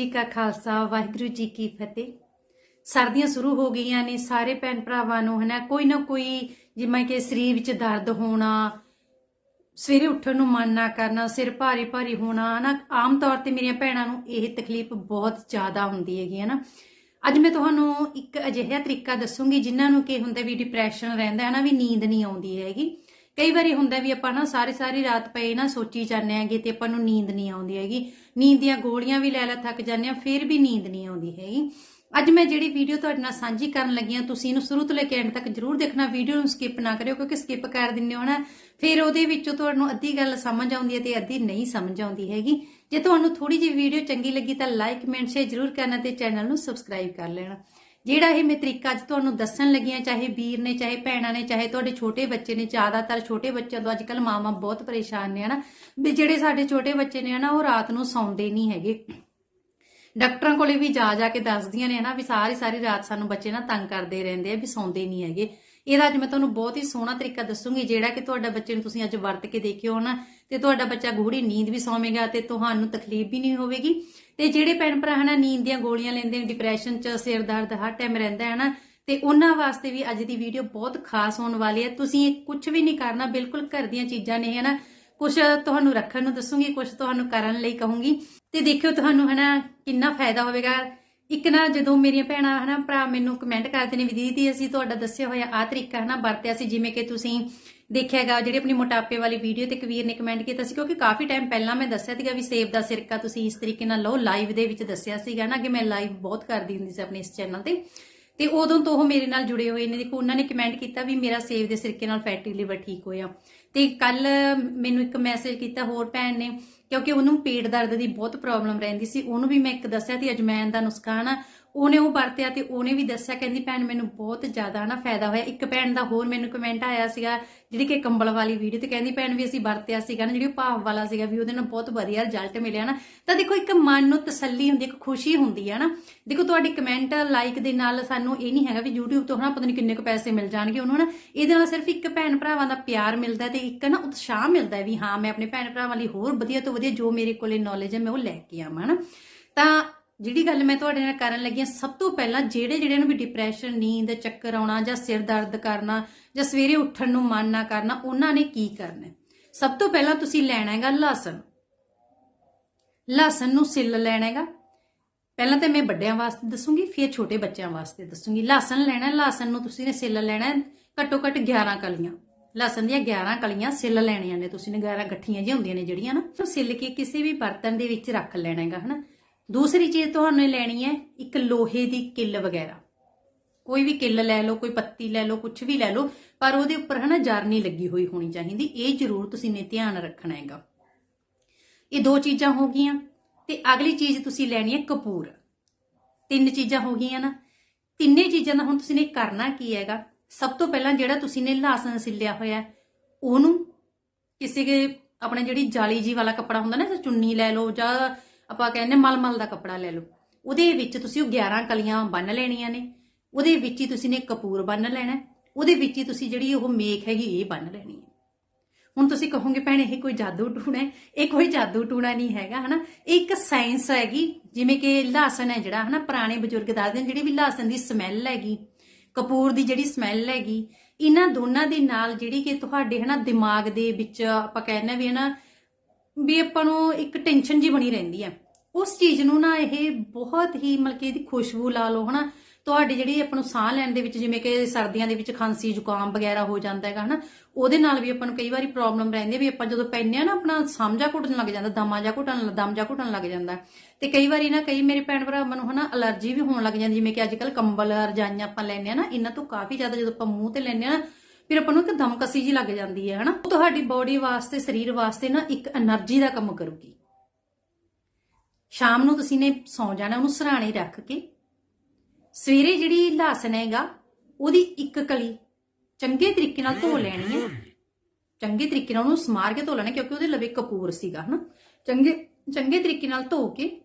ਜੀ ਕਾ ਖਾਲਸਾ, ਵਾਹਿਗੁਰੂ ਜੀ ਕੀ ਫਤਿਹ। ਸਰਦੀਆਂ ਸ਼ੁਰੂ ਹੋ ਗਈਆਂ ਨੇ ਸਾਰੇ ਭੈਣ ਭਰਾਵਾਂ ਨੂੰ, ਹਨਾ? ਕੋਈ ਨਾ ਕੋਈ ਜਿਵੇਂ ਕਿ ਸਰੀਰ ਵਿੱਚ ਦਰਦ ਹੋਣਾ, ਸਵੇਰੇ ਉੱਠਣ ਨੂੰ ਮਨ ਨਾ ਕਰਨਾ, ਸਿਰ ਭਾਰੀ ਭਾਰੀ ਹੋਣਾ, ਹਨਾ? ਆਮ ਤੌਰ ਤੇ ਮੇਰੀਆਂ ਭੈਣਾਂ ਨੂੰ ਇਹ ਤਕਲੀਫ ਬਹੁਤ ਜ਼ਿਆਦਾ ਹੁੰਦੀ ਹੈਗੀ, ਹਨਾ? ਅੱਜ ਮੈਂ ਤੁਹਾਨੂੰ ਇੱਕ ਅਜਿਹਾ ਤਰੀਕਾ ਦੱਸੂੰਗੀ ਜਿਨ੍ਹਾਂ ਨੂੰ ਕੀ ਹੁੰਦਾ ਵੀ ਡਿਪਰੈਸ਼ਨ ਰਹਿੰਦਾ ਹੈ ਨਾ ਵੀ ਨੀਂਦ ਨਹੀਂ ਆਉਂਦੀ ਹੈਗੀ। ਕਈ ਵਾਰੀ ਹੁੰਦਾ ਵੀ ਆਪਾਂ ਨਾ ਸਾਰੀ ਸਾਰੀ ਰਾਤ ਪਏ ਨਾ ਸੋਚੀ ਜਾਂਦੇ ਆਂਗੇ ਤੇ ਆਪਾਂ ਨੂੰ ਨੀਂਦ ਨਹੀਂ ਆਉਂਦੀ ਹੈਗੀ। ਨੀਂਦ ਦੀਆਂ ਗੋਲੀਆਂ ਵੀ ਲੈ ਲੈ ਥੱਕ ਜਾਂਦੇ ਆ ਫਿਰ ਵੀ ਨੀਂਦ ਨਹੀਂ ਆਉਂਦੀ ਹੈਗੀ। ਅੱਜ ਮੈਂ ਜਿਹੜੀ ਵੀਡੀਓ ਤੁਹਾਡੇ ਨਾਲ ਸਾਂਝੀ ਕਰਨ ਲੱਗੀ ਹਾਂ, ਤੁਸੀਂ ਇਹਨੂੰ ਸ਼ੁਰੂ ਤੋਂ ਲੈ ਕੇ ਐਂਡ ਤੱਕ ਜਰੂਰ ਦੇਖਣਾ, ਵੀਡੀਓ ਨੂੰ ਸਕਿਪ ਨਾ ਕਰਿਓ ਕਿਉਂਕਿ ਸਕਿਪ ਕਰ ਦਿੰਦੇ ਹੋ ਨਾ। ਫਿਰ ਉਹਦੇ ਵਿੱਚੋਂ ਤੁਹਾਨੂੰ ਅੱਧੀ ਗੱਲ ਸਮਝ ਆਉਂਦੀ ਹੈ ਤੇ ਅੱਧੀ ਨਹੀਂ ਸਮਝ ਆਉਂਦੀ ਹੈਗੀ। ਜੇ ਤੁਹਾਨੂੰ ਥੋੜੀ ਜਿਹੀ ਵੀਡੀਓ ਚੰਗੀ ਲੱਗੀ ਤਾਂ ਲਾਈਕ ਕਮੈਂਟ ਸ਼ੇਅਰ ਜਰੂਰ ਕਰਨਾ ਤੇ ਚੈਨਲ ਨੂੰ ਸਬਸਕ੍ਰਾਈਬ ਕਰ ਲੈਣਾ। ਜਿਹੜਾ ਇਹ ਮੈਂ ਤਰੀਕਾ ਅੱਜ ਤੁਹਾਨੂੰ ਦੱਸਣ ਲੱਗੀਆਂ ਚਾਹੇ ਵੀਰ ਨੇ, ਚਾਹੇ ਭੈਣਾਂ ਨੇ, ਚਾਹੇ ਤੁਹਾਡੇ ਛੋਟੇ ਬੱਚੇ ਨੇ, ਜ਼ਿਆਦਾਤਰ ਛੋਟੇ ਬੱਚਿਆਂ ਤੋਂ ਅੱਜਕੱਲ ਮਾਵਾਂ ਬਹੁਤ ਪਰੇਸ਼ਾਨ ਨੇ, ਹਨਾ? ਵੀ ਜਿਹੜੇ ਸਾਡੇ ਛੋਟੇ ਬੱਚੇ ਨੇ, ਹਨਾ, ਉਹ ਰਾਤ ਨੂੰ ਸੌਂਦੇ ਨਹੀਂ ਹੈਗੇ। ਡਾਕਟਰਾਂ ਕੋਲੇ ਵੀ ਜਾ ਜਾ ਕੇ ਦੱਸਦੀਆਂ ਨੇ, ਹਨਾ, ਵੀ ਸਾਰੀ ਸਾਰੀ ਰਾਤ ਸਾਨੂੰ ਬੱਚੇ ਨਾ ਤੰਗ ਕਰਦੇ ਰਹਿੰਦੇ ਆ, ਵੀ ਸੌਂਦੇ ਨਹੀਂ ਹੈਗੇ। ਇਹਦਾ ਅੱਜ ਮੈਂ ਤੁਹਾਨੂੰ ਬਹੁਤ ਹੀ ਸੋਹਣਾ ਤਰੀਕਾ ਦੱਸੂਗੀ, ਜਿਹੜਾ ਕਿ ਤੁਹਾਡਾ ਬੱਚੇ ਨੂੰ ਤੁਸੀਂ ਅੱਜ ਵਰਤ ਕੇ ਦੇਖਿਓ ਨਾ ਤੇ ਤੁਹਾਡਾ ਬੱਚਾ ਗੂੜੀ ਨੀਂਦ ਵੀ ਸੌਵੇਗਾ ਤੇ ਤੁਹਾਨੂੰ ਤਕਲੀਫ ਵੀ ਨਹੀਂ ਹੋਵੇਗੀ। ਤੇ ਜਿਹੜੇ ਭੈਣ ਭਰਾ ਹਨਾ, ਨੀਂਦ ਦੀਆਂ ਗੋਲੀਆਂ ਲੈਂਦੇ ਨੇ ਡਿਪਰੈਸ਼ਨ ਚ ਸਿਰ ਦਰਦ ਹਰ ਟਾਈਮ ਰਹਿੰਦਾ ਹੈ ਨਾ, ਤੇ ਉਹਨਾਂ ਵਾਸਤੇ ਵੀ ਅੱਜ ਦੀ ਵੀਡੀਓ ਬਹੁਤ ਖਾਸ ਹੋਣ ਵਾਲੀ ਹੈ। ਤੁਸੀਂ ਕੁਝ ਵੀ ਨਹੀਂ ਕਰਨਾ, ਬਿਲਕੁਲ ਘਰ ਦੀਆਂ ਚੀਜ਼ਾਂ ਨੇ, ਹਨਾ। ਕੁਝ ਤੁਹਾਨੂੰ ਰੱਖਣ ਨੂੰ ਦੱਸੂਗੀ ਕੁਝ ਤੁਹਾਨੂੰ ਕਰਨ ਲਈ ਕਹੂੰਗੀ। ਤੇ ਦੇਖਿਓ ਤੁਹਾਨੂੰ, ਹਨਾ, ਕਿੰਨਾ ਫਾਇਦਾ ਹੋਵੇਗਾ। ਇੱਕ ਨਾ, ਜਦੋਂ ਮੇਰੀਆਂ ਭੈਣਾਂ, ਹਨਾ, ਭਰਾ ਮੈਨੂੰ ਕਮੈਂਟ ਕਰਦੇ ਨੇ ਵੀ, ਦੀਦੀ, ਅਸੀਂ ਤੁਹਾਡਾ ਦੱਸਿਆ ਹੋਇਆ ਆ ਤਰੀਕਾ, ਹਨਾ, ਵਰਤਿਆ ਸੀ, ਜਿਵੇਂ ਕਿ ਤੁਸੀਂ ਦੇਖਿਆਗਾ ਜਿਹੜੀ ਆਪਣੀ ਮੋਟਾਪੇ ਵਾਲੀ ਵੀਡੀਓ ਤੇ ਕਵੀਰ ਨੇ ਕਮੈਂਟ ਕੀਤਾ ਸੀ, ਕਿਉਂਕਿ ਕਾਫੀ ਟਾਈਮ ਪਹਿਲਾਂ ਮੈਂ ਦੱਸਿਆ ਸੀਗਾ ਵੀ ਸੇਬ ਦਾ ਸਿਰਕਾ ਤੁਸੀਂ ਇਸ ਤਰੀਕੇ ਨਾਲ ਲਓ ਲਾਈਵ ਦੇ ਵਿੱਚ ਦੱਸਿਆ ਸੀਗਾ ਨਾ ਕਿ ਮੈਂ ਲਾਈਵ ਬਹੁਤ ਕਰਦੀ ਹੁੰਦੀ ਸੀ ਆਪਣੇ ਇਸ ਚੈਨਲ ਤੇ। ਤੇ ਉਦੋਂ ਤੋਂ ਉਹ ਮੇਰੇ ਨਾਲ ਜੁੜੇ ਹੋਏ ਨੇ, ਦੇਖੋ ਉਹਨਾਂ ਨੇ ਕਮੈਂਟ ਕੀਤਾ ਵੀ ਮੇਰਾ ਸੇਬ ਦੇ ਸਿਰਕੇ ਨਾਲ ਫੈਟੀ ਲਿਵਰ ਠੀਕ ਹੋਇਆ। ਤੇ ਕੱਲ ਮੈਨੂੰ ਇੱਕ ਮੈਸੇਜ ਕੀਤਾ ਹੋਰ ਭੈਣ ਨੇ, ਕਿਉਂਕਿ ਉਹਨੂੰ ਪੇਟ ਦਰਦ ਦੀ ਬਹੁਤ ਪ੍ਰੋਬਲਮ ਰਹਿੰਦੀ ਸੀ, ਉਹਨੂੰ ਵੀ ਮੈਂ ਇੱਕ ਦੱਸਿਆ ਤੇ ਅਜਮੈਨ ਦਾ ਨੁਸਖਾ ਨਾ ਉਹਨੇ ਉਹ ਵਰਤਿਆ ਤੇ ਉਹਨੇ ਵੀ ਦੱਸਿਆ, ਕਹਿੰਦੀ ਭੈਣ ਮੈਨੂੰ ਬਹੁਤ ਜ਼ਿਆਦਾ ਨਾ ਫਾਇਦਾ ਹੋਇਆ। ਇੱਕ ਭੈਣ ਦਾ ਹੋਰ ਮੈਨੂੰ ਕਮੈਂਟ ਆਇਆ ਸੀਗਾ, ਜਿਹੜੀ ਕਿ ਕੰਬਲ ਵਾਲੀ ਵੀਡੀਓ ਤੇ ਕਹਿੰਦੀ ਭੈਣ ਵੀ ਅਸੀਂ ਵਰਤਿਆ ਸੀਗਾ ਨਾ, ਜਿਹੜੀ ਉਹ ਭਾਵ ਵਾਲਾ ਸੀਗਾ ਵੀ ਉਹਦੇ ਨਾਲ ਬਹੁਤ ਵਧੀਆ ਰਿਜ਼ਲਟ ਮਿਲਿਆ ਨਾ। ਤਾਂ ਦੇਖੋ, ਇੱਕ ਮਨ ਨੂੰ ਤਸੱਲੀ ਹੁੰਦੀ, ਇੱਕ ਖੁਸ਼ੀ ਹੁੰਦੀ ਹੈ ਨਾ। ਦੇਖੋ, ਤੁਹਾਡੀ ਕਮੈਂਟ ਲਾਈਕ ਦੇ ਨਾਲ ਸਾਨੂੰ ਇਹ ਨਹੀਂ ਹੈਗਾ ਵੀ YouTube ਤੋਂ ਹਨਾ ਪਤਾ ਨਹੀਂ ਕਿੰਨੇ ਕੁ ਪੈਸੇ ਮਿਲ ਜਾਣਗੇ ਉਹਨੂੰ ਨਾ ਇਹਦੇ ਨਾਲ ਸਿਰਫ ਇੱਕ ਭੈਣ ਭਰਾਵਾਂ ਦਾ ਪਿਆਰ ਮਿਲਦਾ ਤੇ ਇੱਕ ਨਾ ਉਤਸ਼ਾਹ ਮਿਲਦਾ ਵੀ ਹਾਂ, ਮੈਂ ਆਪਣੇ ਭੈਣ ਭਰਾਵਾਂ ਲਈ ਹੋਰ ਵਧੀਆ ਤੋਂ ਵਧੀਆ ਜੋ ਮੇਰੇ ਕੋਲੇ ਨੌਲੇਜ ਹੈ, ਮੈਂ ਉਹ ਲੈ ਕੇ ਆਵਾਂ ਨਾ ਤਾਂ ਜਿਹੜੀ ਗੱਲ ਮੈਂ ਤੁਹਾਡੇ ਨਾਲ ਕਰਨ ਲੱਗੀ ਹਾਂ ਸਭ ਤੋਂ ਪਹਿਲਾਂ ਜਿਹੜੇ ਜਿਹੜੇ ਨੂੰ ਵੀ ਡਿਪਰੈਸ਼ਨ ਨੀਂਦ ਚੱਕਰ ਆਉਣਾ ਜਾਂ ਸਿਰ ਦਰਦ ਕਰਨਾ ਜਾਂ ਸਵੇਰੇ ਉੱਠਣ ਨੂੰ ਮਨ ਨਾ ਕਰਨਾ ਉਹਨਾਂ ਨੇ ਕੀ ਕਰਨਾ ਸਭ ਤੋਂ ਪਹਿਲਾਂ ਤੁਸੀਂ ਲੈਣਾ ਹੈਗਾ ਲਸਣ। ਲਸਣ ਨੂੰ ਸਿੱਲ ਲੈਣਾ ਹੈਗਾ। ਪਹਿਲਾਂ ਤਾਂ ਮੈਂ ਵੱਡਿਆਂ ਵਾਸਤੇ ਦੱਸੂਗੀ ਫਿਰ ਛੋਟੇ ਬੱਚਿਆਂ ਵਾਸਤੇ ਦੱਸੂਗੀ। ਲਸਣ ਲੈਣਾ ਹੈ, ਲਸਣ ਨੂੰ ਤੁਸੀਂ ਨੇ ਸਿੱਲ ਲੈਣਾ ਘੱਟੋ ਘੱਟ 11 ਕਲੀਆਂ। ਲਸਣ ਦੀਆਂ 11 ਕਲੀਆਂ ਸਿੱਲ ਲੈਣੀਆਂ ਨੇ ਤੁਸੀਂ ਨੇ 11 ਗੱਠੀਆਂ ਜਿਹੀਆਂ ਹੁੰਦੀਆਂ ਨੇ ਜਿਹੜੀਆਂ ਨਾ ਉਹ ਸਿੱਲ ਕੇ ਕਿਸੇ ਵੀ ਬਰਤਨ ਦੇ ਵਿੱਚ ਰੱਖ ਲੈਣਾ ਹੈਗਾ ਹਨਾ? ਦੂਸਰੀ ਚੀਜ਼ ਤੁਹਾਨੂੰ ਲੈਣੀ ਹੈ, ਇੱਕ ਲੋਹੇ ਦੀ ਕਿੱਲ ਵਗੈਰਾ। ਕੋਈ ਵੀ ਕਿੱਲ ਲੈ ਲਓ, ਕੋਈ ਪੱਤੀ ਲੈ ਲਓ ਕੁਝ ਵੀ ਲੈ ਲਓ, ਪਰ ਉਹਦੇ ਉੱਪਰ ਹਨਾ ਜਰ ਨਹੀਂ ਲੱਗੀ ਹੋਈ ਹੋਣੀ ਚਾਹੀਦੀ। ਇਹ ਜ਼ਰੂਰ ਤੁਸੀਂ ਨੇ ਧਿਆਨ ਰੱਖਣਾ ਹੈਗਾ। ਇਹ ਦੋ ਚੀਜ਼ਾਂ ਹੋ ਗਈਆਂ, ਤੇ ਅਗਲੀ ਚੀਜ਼ ਤੁਸੀਂ ਲੈਣੀ ਹੈ ਕਪੂਰ। ਤਿੰਨ ਚੀਜ਼ਾਂ ਹੋ ਗਈਆਂ ਨਾ। ਤਿੰਨੇ ਚੀਜ਼ਾਂ ਦਾ ਹੁਣ ਤੁਸੀਂ ਨੇ ਕਰਨਾ ਕੀ ਹੈਗਾ? ਸਭ ਤੋਂ ਪਹਿਲਾਂ ਜਿਹੜਾ ਤੁਸੀਂ ਨੇ ਲਾਸਨ ਸਿੱਲਿਆ ਹੋਇਆ ਉਹਨੂੰ ਕਿਸੇ ਆਪਣੇ ਜਿਹੜੀ ਜਾਲੀ ਜੀ ਵਾਲਾ ਕੱਪੜਾ ਹੁੰਦਾ ਨਾ ਚੁੰਨੀ ਲੈ ਲਓ, ਜਾਂ ਆਪਾਂ ਕਹਿੰਦੇ ਮਲਮਲ ਦਾ ਕੱਪੜਾ ਲੈ ਲਓ। ਉਹਦੇ ਵਿੱਚ ਤੁਸੀਂ ਉਹ 11 ਕਲੀਆਂ ਬੰਨ ਲੈਣੀਆਂ ਨੇ। ਉਹਦੇ ਵਿੱਚ ਹੀ ਤੁਸੀਂ ਨੇ ਕਪੂਰ ਬੰਨ ਲੈਣਾ। ਉਹਦੇ ਵਿੱਚ ਹੀ ਤੁਸੀਂ ਜਿਹੜੀ ਉਹ ਮੇਖ ਹੈਗੀ ਇਹ ਬੰਨ ਲੈਣੀ ਹੈ। ਹੁਣ ਤੁਸੀਂ ਕਹੋਗੇ, ਭੈਣ, ਇਹ ਕੋਈ ਜਾਦੂ ਟੂਣਾ ਹੈ? ਇਹ ਕੋਈ ਜਾਦੂ ਟੂਣਾ ਨਹੀਂ ਹੈਗਾ, ਹਨਾ? ਇਹ ਇੱਕ ਸਾਇੰਸ ਹੈਗੀ। ਜਿਵੇਂ ਕਿ ਲਾਸਨ ਹੈ ਜਿਹੜਾ, ਹਨਾ? ਪੁਰਾਣੇ ਬਜ਼ੁਰਗ ਦੱਸਦੇ ਨੇ ਜਿਹੜੀ ਵੀ ਲਾਸਨ ਦੀ ਸਮੈਲ ਹੈਗੀ, ਕਪੂਰ ਦੀ ਜਿਹੜੀ ਸਮੈਲ ਹੈਗੀ, ਇਹਨਾਂ ਦੋਨਾਂ ਦੇ ਨਾਲ ਜਿਹੜੀ ਕਿ ਤੁਹਾਡੇ, ਹਨਾ, ਦਿਮਾਗ ਦੇ ਵਿੱਚ ਆਪਾਂ ਕਹਿੰਦੇ ਵੀ, ਹਨਾ ਵੀ ਆਪਾਂ ਨੂੰ ਇੱਕ ਟੈਨਸ਼ਨ ਜੀ ਬਣੀ ਰਹਿੰਦੀ ਹੈ ਉਸ ਚੀਜ਼ ਨੂੰ ਨਾ ਇਹ ਬਹੁਤ ਹੀ ਮਤਲਬ ਕਿ ਇਹਦੀ ਖੁਸ਼ਬੂ ਲਾ ਲਓ, ਹਨਾ। ਤੁਹਾਡੀ ਜਿਹੜੀ ਆਪਾਂ ਨੂੰ ਸਾਹ ਲੈਣ ਦੇ ਵਿੱਚ, ਜਿਵੇਂ ਕਿ ਸਰਦੀਆਂ ਦੇ ਵਿੱਚ ਖਾਂਸੀ, ਜ਼ੁਕਾਮ ਵਗੈਰਾ ਹੋ ਜਾਂਦਾ ਹੈਗਾ, ਹਨਾ। ਉਹਦੇ ਨਾਲ ਵੀ ਆਪਾਂ ਨੂੰ ਕਈ ਵਾਰੀ ਪ੍ਰੋਬਲਮ ਰਹਿੰਦੀ ਹੈ ਵੀ ਆਪਾਂ ਜਦੋਂ ਪੈਂਦੇ ਆ ਨਾ, ਆਪਣਾ ਸਾਮਝਾ ਘੁੱਟਣ ਲੱਗ ਜਾਂਦਾ, ਦਮਾ ਜਾ ਘੁੱਟਣ, ਦਮ ਜਾ ਘੁੱਟਣ ਲੱਗ ਜਾਂਦਾ। ਤੇ ਕਈ ਵਾਰੀ ਨਾ, ਕਈ ਮੇਰੇ ਭੈਣ ਭਰਾਵਾਂ ਨੂੰ ਹਨਾ ਅਲਰਜੀ ਵੀ ਹੋਣ ਲੱਗ ਜਾਂਦੀ, ਜਿਵੇਂ ਕਿ ਅੱਜ ਕੱਲ ਕੰਬਲ, ਰਜਾਈਆਂ ਆਪਾਂ ਲੈਂਦੇ ਆ ਨਾ, ਇਹਨਾਂ ਤੋਂ ਕਾਫੀ ਜ਼ਿਆਦਾ ਜਦੋਂ ਆਪਾਂ ਮੂੰਹ ਤੇ ਲੈਂਦੇ ਆ ਨਾ ਫਿਰ ਆਪਾਂ ਨੂੰ ਇੱਕ ਦਮਕਸੀ ਜੀ ਲੱਗ ਜਾਂਦੀ ਹੈ, ਹਨਾ? ਉਹ ਤੁਹਾਡੀ ਬੋਡੀ ਵਾਸਤੇ, ਸਰੀਰ ਵਾਸਤੇ ਨਾ ਇੱਕ એનર્ਜੀ ਦਾ ਕੰਮ ਕਰੂਗੀ। ਸ਼ਾਮ ਨੂੰ ਤੁਸੀਂ ਨੇ ਸੌ ਜਾਣਾ, ਉਹਨੂੰ ਸਰਾਣੇ ਰੱਖ ਕੇ। ਸਵੇਰੇ ਜਿਹੜੀ ਲਾਸਨ ਹੈਗਾ, ਉਹਦੀ ਇੱਕ ਕਲੀ ਚੰਗੇ ਤਰੀਕੇ ਨਾਲ ਧੋ ਲੈਣੀ ਹੈ। ਚੰਗੇ ਤਰੀਕੇ ਨਾਲ ਉਹਨੂੰ ਸਮਾਰ ਕੇ ਧੋ ਲੈਣਾ, ਕਿਉਂਕਿ ਉਹਦੇ ਲਵੇ ਕਪੂਰ ਸੀਗਾ, ਹਨਾ? ਚੰਗੇ ਚੰਗੇ ਤਰੀਕੇ ਨਾਲ ਧੋ ਕੇ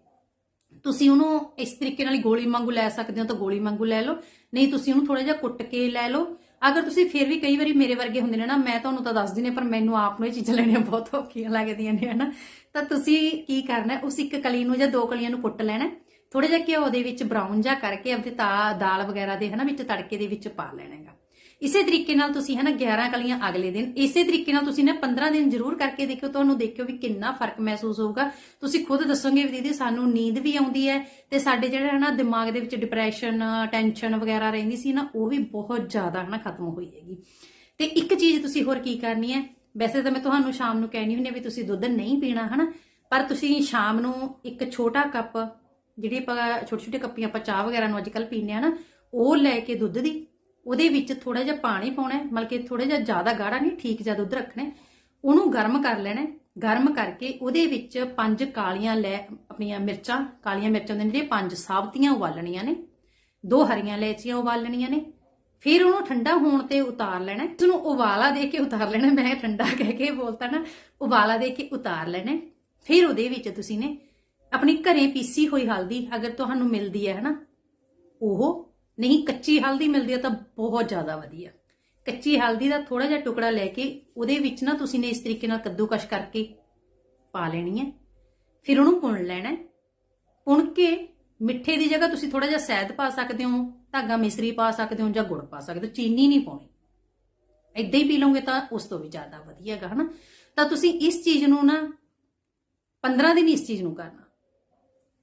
ਤੁਸੀਂ ਉਹਨੂੰ ਇਸ ਤਰੀਕੇ ਨਾਲ ਗੋਲੀ ਵਾਂਗੂ ਲੈ ਸਕਦੇ ਹੋ ਤਾਂ ਗੋਲੀ ਵਾਂਗੂ ਲੈ ਲਓ। ਨਹੀਂ, ਤੁਸੀਂ ਉਹਨੂੰ ਥੋੜਾ ਜਿਹਾ ਕੁੱਟ ਕੇ ਲੈ ਲਓ। ਅਗਰ ਤੁਸੀਂ ਫਿਰ ਵੀ ਕਈ ਵਾਰੀ ਮੇਰੇ ਵਰਗੇ ਹੁੰਦੇ ਨੇ ਨਾ, ਮੈਂ ਤੁਹਾਨੂੰ ਤਾਂ ਦੱਸਦੀ ਨੇ, ਪਰ ਮੈਨੂੰ ਆਪ ਨੂੰ ਇਹ ਚੀਜ਼ਾਂ ਲੈਣੀਆਂ ਬਹੁਤ ਔਖੀਆਂ ਲੱਗਦੀਆਂ ਨੇ, ਹਨਾ? ਤਾਂ ਤੁਸੀਂ ਕੀ ਕਰਨਾ ਉਸ ਇੱਕ ਕਲੀ ਨੂੰ ਜਾਂ ਦੋ ਕਲੀਆਂ ਨੂੰ ਕੁੱਟ ਲੈਣਾ ਹੈ। ਜਿਹਾ ਘਿਓ ਦੇ ਵਿੱਚ ਬਰਾਊਨ ਜਿਹਾ ਕਰਕੇ ਆਪਦੇ ਤਾ ਦਾਲ ਵਗੈਰਾ ਦੇ, ਹਨਾ, ਵਿੱਚ ਤੜਕੇ ਦੇ ਵਿੱਚ ਪਾ ਲੈਣਾ ਹੈਗਾ। ਇਸੇ ਤਰੀਕੇ ਨਾਲ ਤੁਸੀਂ ਹੈ ਨਾ 11 ਕਲੀਆਂ ਅਗਲੇ ਦਿਨ, ਇਸੇ ਤਰੀਕੇ ਨਾਲ ਤੁਸੀਂ ਨਾ 15 ਦਿਨ ਜ਼ਰੂਰ ਕਰਕੇ ਦੇਖਿਓ, ਤੁਹਾਨੂੰ ਦੇਖਿਓ ਵੀ ਕਿੰਨਾ ਫ਼ਰਕ ਮਹਿਸੂਸ ਹੋਊਗਾ। ਤੁਸੀਂ ਖੁਦ ਦੱਸੋਗੇ ਵੀ ਦੀਦੀ ਸਾਨੂੰ ਨੀਂਦ ਵੀ ਆਉਂਦੀ ਹੈ ਤੇ ਸਾਡੇ ਜਿਹੜਾ ਹੈ ਨਾ ਦਿਮਾਗ ਦੇ ਵਿੱਚ ਡਿਪਰੈਸ਼ਨ ਟੈਨਸ਼ਨ ਵਗੈਰਾ ਰਹਿੰਦੀ ਸੀ ਨਾ, ਉਹ ਵੀ ਬਹੁਤ ਜ਼ਿਆਦਾ ਹੈ ਨਾ ਖਤਮ ਹੋਈ ਹੈਗੀ। ਤੇ ਇੱਕ ਚੀਜ਼ ਤੁਸੀਂ ਹੋਰ ਕੀ ਕਰਨੀ ਹੈ? ਵੈਸੇ ਤਾਂ ਮੈਂ ਤੁਹਾਨੂੰ ਸ਼ਾਮ ਨੂੰ ਕਹਿਣੀ ਹੁੰਦੀ ਹਾਂ ਵੀ ਤੁਸੀਂ ਦੁੱਧ ਨਹੀਂ ਪੀਣਾ ਹਨਾ, ਪਰ ਤੁਸੀਂ ਸ਼ਾਮ ਨੂੰ ਇੱਕ ਛੋਟਾ ਕੱਪ, ਜਿਹੜੀ ਆਪਾਂ ਛੋਟੇ ਛੋਟੇ ਕੱਪੀਆਂ ਆਪਾਂ ਚਾਹ ਵਗੈਰਾ ਨੂੰ ਅੱਜ ਕੱਲ ਪੀਂਦੇ ਆ ਨਾ, ਉਹ ਲੈ ਕੇ ਦੁੱਧ ਦੀ ਉਹਦੇ ਵਿੱਚ ਥੋੜਾ ਜਿਹਾ ਪਾਣੀ ਪਾਉਣਾ ਮਤਲਬ ਕਿ ਥੋੜਾ ਜਿਹਾ ਜ਼ਿਆਦਾ ਗਾੜਾ ਨਹੀਂ, ਠੀਕ ਜਿਹਾ ਦੁੱਧ ਰੱਖਣਾ ਉਹਨੂੰ ਗਰਮ ਕਰ ਲੈਣਾ ਗਰਮ ਕਰਕੇ ਉਹਦੇ ਵਿੱਚ ਪੰਜ ਕਾਲੀਆਂ ਲੈ, ਆਪਣੀਆਂ ਮਿਰਚਾਂ, ਕਾਲੀਆਂ ਮਿਰਚਾਂ ਦੇ ਜਿਹੜੇ ਪੰਜ ਸਾਬਤੀਆਂ ਉਬਾਲਣੀਆਂ ਨੇ, ਦੋ ਹਰੀਆਂ ਲੈਚੀਆਂ ਉਬਾਲਣੀਆਂ ਨੇ, ਫਿਰ ਉਹਨੂੰ ਠੰਡਾ ਹੋਣ ਤੇ ਉਤਾਰ ਲੈਣਾ ਹੈ। ਉਸਨੂੰ ਉਬਾਲਾ ਦੇ ਕੇ ਉਤਾਰ ਲੈਣਾ ਮੈਂ ਠੰਡਾ ਕਹਿ ਕੇ ਬੋਲਤਾ ਨਾ, ਉਬਾਲਾ ਦੇ ਕੇ ਉਤਾਰ ਲੈਣਾ ਫਿਰ ਉਹਦੇ ਵਿੱਚ ਤੁਸੀਂ ਨੇ ਆਪਣੀ ਘਰੇ ਪੀਸੀ ਹੋਈ ਹਲਦੀ ਅਗਰ ਤੁਹਾਨੂੰ ਮਿਲਦੀ ਹੈ, ਹਨਾ, ਉਹ ਨਹੀਂ, ਕੱਚੀ ਹਲਦੀ ਮਿਲਦੀ ਹੈ ਤਾਂ ਬਹੁਤ ਜ਼ਿਆਦਾ ਵਧੀਆ। ਕੱਚੀ ਹਲਦੀ ਦਾ ਥੋੜਾ ਜਿਹਾ ਟੁਕੜਾ ਲੈ ਕੇ ਉਹਦੇ ਵਿੱਚ ਨਾ ਤੁਸੀਂ ਨੇ ਇਸ ਤਰੀਕੇ ਨਾਲ ਕੱਦੂਕਸ਼ ਕਰਕੇ ਪਾ ਲੈਣੀ ਹੈ। ਫਿਰ ਉਹਨੂੰ ਪੁਣ ਲੈਣਾ ਹੈ। ਪੁਣ ਕੇ ਮਿੱਠੇ ਦੀ ਜਗ੍ਹਾ ਤੁਸੀਂ ਥੋੜਾ ਜਿਹਾ ਸ਼ਹਿਦ ਪਾ ਸਕਦੇ ਹੋ, ਧਾਗਾ ਮਿਸਰੀ ਪਾ ਸਕਦੇ ਹੋ ਜਾਂ ਗੁੜ ਪਾ ਸਕਦੇ ਹੋ, ਚੀਨੀ ਨਹੀਂ ਪਾਉਣੀ। ਇਦਾਂ ਹੀ ਪੀ ਲਓਗੇ ਤਾਂ ਉਸ ਤੋਂ ਵੀ ਜ਼ਿਆਦਾ ਵਧੀਆ ਹੈਗਾ, ਹਨਾ? ਤਾਂ ਤੁਸੀਂ ਇਸ ਚੀਜ਼ ਨੂੰ ਨਾ 15 ਦਿਨ ਇਸ ਚੀਜ਼ ਨੂੰ ਕਰਨਾ।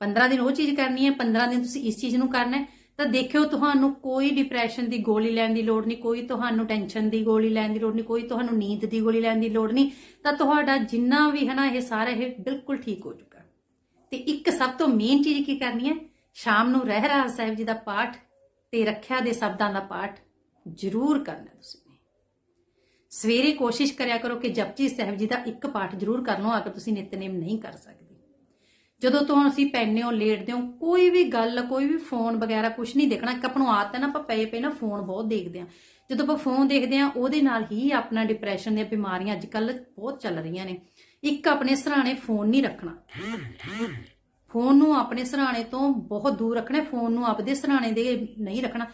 15 ਦਿਨ ਉਹ ਚੀਜ਼ ਕਰਨੀ ਹੈ 15 ਦਿਨ ਤੁਸੀਂ ਇਸ ਚੀਜ਼ ਨੂੰ ਕਰਨਾ ਹੈ। ਤਾਂ ਦੇਖਿਓ ਤੁਹਾਨੂੰ ਕੋਈ ਡਿਪਰੈਸ਼ਨ ਦੀ ਗੋਲੀ ਲੈਣ ਦੀ ਲੋੜ ਨਹੀਂ, ਕੋਈ ਤੁਹਾਨੂੰ ਟੈਨਸ਼ਨ ਦੀ ਗੋਲੀ ਲੈਣ ਦੀ ਲੋੜ ਨਹੀਂ, ਕੋਈ ਤੁਹਾਨੂੰ ਨੀਂਦ ਦੀ ਗੋਲੀ ਲੈਣ ਦੀ ਲੋੜ ਨਹੀਂ, ਤਾਂ ਤੁਹਾਡਾ ਜਿੰਨਾ ਵੀ ਹੈ ਨਾ, ਇਹ ਸਾਰਾ ਇਹ ਬਿਲਕੁਲ ਠੀਕ ਹੋ ਚੁੱਕਾ। ਤੇ ਇੱਕ ਸਭ ਤੋਂ ਮੇਨ ਚੀਜ਼ ਕੀ ਕਰਨੀ ਹੈ? ਸ਼ਾਮ ਨੂੰ ਰਹਿਰਾਸ ਸਾਹਿਬ ਜੀ ਦਾ ਪਾਠ ਤੇ ਰੱਖਿਆ ਦੇ ਸ਼ਬਦਾਂ ਦਾ ਪਾਠ ਜ਼ਰੂਰ ਕਰਨਾ ਤੁਸੀਂ। ਸਵੇਰੇ ਕੋਸ਼ਿਸ਼ ਕਰਿਆ ਕਰੋ ਕਿ ਜਪਜੀ ਸਾਹਿਬ ਜੀ ਦਾ ਇੱਕ ਪਾਠ ਜ਼ਰੂਰ ਕਰ ਲਓ, ਅਗਰ ਤੁਸੀਂ ਨਿਤਨੇਮ ਨਹੀਂ ਕਰ ਸਕਦੇ। ਜਦੋਂ ਤੋਂ ਅਸੀਂ ਪੈਨੇ ਹੋ ਲੇਟਦੇ ਹੋ ਕੋਈ ਵੀ ਗੱਲ, ਕੋਈ ਵੀ ਫੋਨ ਵਗੈਰਾ ਕੁਝ ਨਹੀਂ ਦੇਖਣਾ, ਇੱਕ ਆਪਾਂ ਨੂੰ ਆਦਤ ਹੈ ਨਾ, ਆਪਾਂ ਪਏ ਪਏ ਨਾ ਫੋਨ ਬਹੁਤ ਦੇਖਦੇ ਆ। ਜਦੋਂ ਆਪਾਂ ਫੋਨ ਦੇਖਦੇ ਆ, ਉਹਦੇ ਨਾਲ ਹੀ ਆਪਣਾ ਡਿਪਰੈਸ਼ਨ ਦੀਆਂ ਬਿਮਾਰੀਆਂ ਅੱਜ ਕੱਲ ਬਹੁਤ ਚੱਲ ਰਹੀਆਂ ਨੇ। ਇੱਕ ਆਪਣੇ ਸਰਾਣੇ ਫੋਨ ਨਹੀਂ ਰੱਖਣਾ। ਫੋਨ ਨੂੰ ਆਪਣੇ ਸਰਾਣੇ ਤੋਂ ਬਹੁਤ ਦੂਰ ਰੱਖਣਾ, ਫੋਨ ਨੂੰ ਆਪਦੇ ਸਰਾਣੇ ਦੇ ਨਹੀਂ ਰੱਖਣਾ।